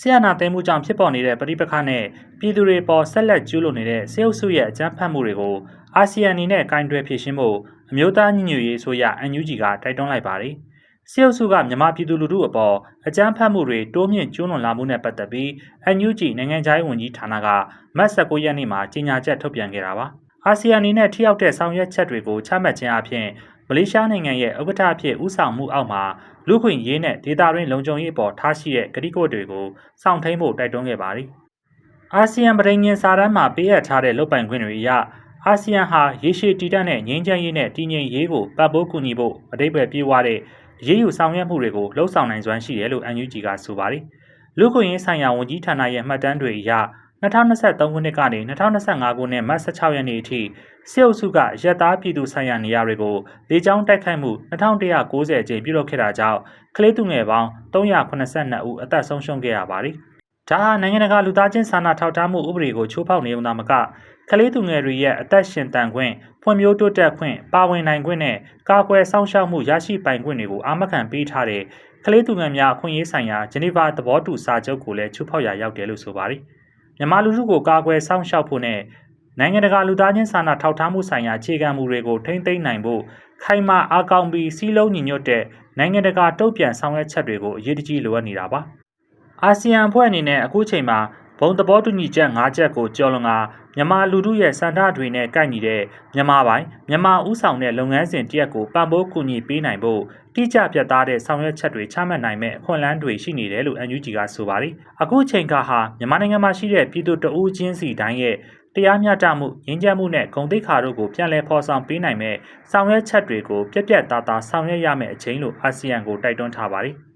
ဆရာနာသိမ်းမှုကြောင့်ဖြစ်ပေါ်နေတဲ့ပဋိပက္ခနဲ့ပြည်သူတွေပေါ်ဆက်လက်ကျူးလွန်နေတဲ့စေအုပ်စုရဲ့အကြမ်းဖက်မှုတွေကိုအာဆီယံအနေနဲ့ကင်တွယ်ဖြေရှင်းဖို့အမျိုးသားညီညွတ်ရေးဆိုရ NUG ကတိုက်တွန်းလိုက်ပါတယ်။စေအုပ်စုကမြန်မာပြည်သူလူထုအပေါ်အကြမ်းဖက်မှုတွေတိုးမြင့်ကျူးလွန်လာမှုနဲ့ပတ်သက်ပြီး NUG နိုင်ငံခြားရေးဝန်ကြီးဌာနကမတ်19ရက်နေ့မှာကြေညာချက်ထုတ်ပြန်ခဲ့တာပါ။ အာဆီယံအနေနဲ့ထိရောက်တဲ့ဆောင်ရွက်ချက်တွေကိုချမှတ်ခြင်းအပြင်မလေးရှားနိုင်ငံရဲ့ဥက္ကဋ္ဌအဖြစ်ဦးဆောင်မှုအောက်မှာလူခွင့်ရေးနဲ့ဒေသတွင်းလုံခြုံရေးအပေါ်ထားရှိတဲ့ကတိကဝတ်တွေကိုစောင့်ထိန်ဖို့တိုက်တွန်းခဲ့ပါတယ်။အာဆီယံပြည်ငင်စာတမ်းမှာပေးအပ်ထားတဲ့လုပ်ပိုင်ခွင့်တွေအရအာဆီယံဟာရေရှည်တည်တံ့တဲ့ငြိမ်းချမ်းရေးနဲ့တည်ငြိမ်ရေးကိုပတ်ပိုးကူညီဖို့အတိတ်ပဲပြေးွားတဲ့ရေးယူဆောင်ရွက်မှုတွေကိုလှုံ့ဆော်နိုင်စွမ်းရှိတယ်လို့ NUG ကဆိုပါတယ်။လူခွင့်ရေးဆိုင်ရာဝန်ကြီးဌာနရဲ့မှတ်တမ်းတွေအရ 2023ခုနှစ်ကနေ2025ခုနှစ်မတ်16ရက်နေ့အထိစစ်အုပ်စုကရက်သားပြည်သူဆိုင်ရာနေရာတွေကိုလေကြောင်းတိုက်ခိုက်မှု2190အကြိမ်ပြုလုပ်ခဲ့တာကြောင့်ကလေးသူငယ်ပေါင်း382ဦးအသက်ဆုံးရှုံးခဲ့ရပါတယ်။ဒါဟာနိုင်ငံတကာလူသားချင်းစာနာထောက်ထားမှုဥပဒေကိုချိုးဖောက်နေုံသာမကကလေးသူငယ်တွေရဲ့အသက်ရှင်တန်ခွင့်ဖွံ့ဖြိုးတိုးတက်ခွင့်ပါဝင်နိုင်ခွင့်နဲ့ကာကွယ်စောင့်ရှောက်မှုရရှိပိုင်ခွင့်တွေကိုအာမခံပေးထားတဲ့ကလေးသူငယ်များအခွင့်အရေးဆိုင်ရာဂျနီဗာသဘောတူစာချုပ်ကိုလည်းချိုးဖောက်ရာရောက်တယ်လို့ဆိုပါတယ်။ မြန်မာလူထုကိုကာကွယ်စောင့်ရှောက်ဖို့နဲ့နိုင်ငံတကာလူသားချင်းစာနာထောက်ထားမှုဆိုင်ရာအခြေခံမူတွေကိုထိမ့်သိမ်းနိုင်ဖို့ခိုင်မာအားကောင်းပြီးစီးလုံးညီညွတ်တဲ့နိုင်ငံတကာတုံ့ပြန်ဆောင်ရွက်ချက်တွေကိုအရေးတကြီးလိုအပ်နေတာပါ။အာဆီယံအဖွဲ့အနေနဲ့အခုချိန်မှာ ဘုံသဘောတူညီချက်၅ချက်ကိုကျော်လွန်ကမြန်မာလူထုရဲ့စံထားတွေနဲ့ကိုက်ညီတဲ့မြန်မာပိုင်းမြန်မာဥဆောင်တဲ့လုပ်ငန်းစဉ်တရက်ကိုပံ့ပိုးကူညီပေးနိုင်ဖို့တိကျပြတ်သားတဲ့ဆောင်ရွက်ချက်တွေချမှတ်နိုင်မဲ့အခွင့်အလမ်းတွေရှိနေတယ်လို့ NUG ကဆိုပါတယ်။အခုချိန်ကဟာမြန်မာနိုင်ငံမှာရှိတဲ့ပြည်သူတအူးချင်းစီတိုင်းရဲ့တရားမျှတမှုငြင်းချမ်းမှုနဲ့ဂုဏ်သိက္ခာတို့ကိုပြန်လည်ဖော်ဆောင်ပေးနိုင်မဲ့ဆောင်ရွက်ချက်တွေကိုပြက်ပြက်သားသားဆောင်ရွက်ရမယ့်အချိန်လို့အာဆီယံကိုတိုက်တွန်းထားပါတယ်။